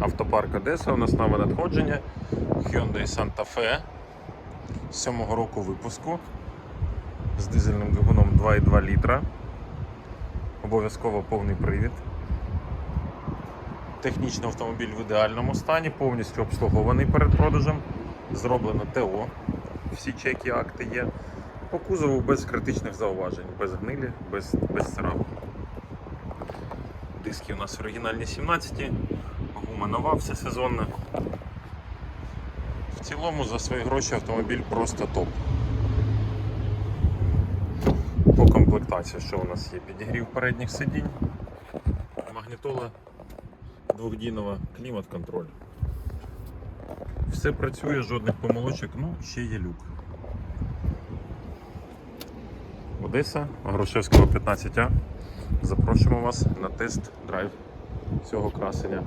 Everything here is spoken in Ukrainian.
Автопарк Одеса. У нас нове надходження. Hyundai Santa Fe 7-го року випуску з дизельним двигуном 2,2 літра. Обов'язково повний привід. Технічний автомобіль в ідеальному стані, повністю обслугований перед продажем. Зроблено ТО. Всі чеки, акти є. По кузову без критичних зауважень, без гнилі, без, без царапин. Диски у нас оригінальні 17, все сезонне. В цілому за свої гроші автомобіль просто топ. По комплектації, що у нас є? Підігрів передніх сидінь, магнітола двохдінова, клімат-контроль. Все працює, жодних помилочок, ну ще є люк. Одеса, Грушевського 15А. Запрошуємо вас на тест-драйв цього красення.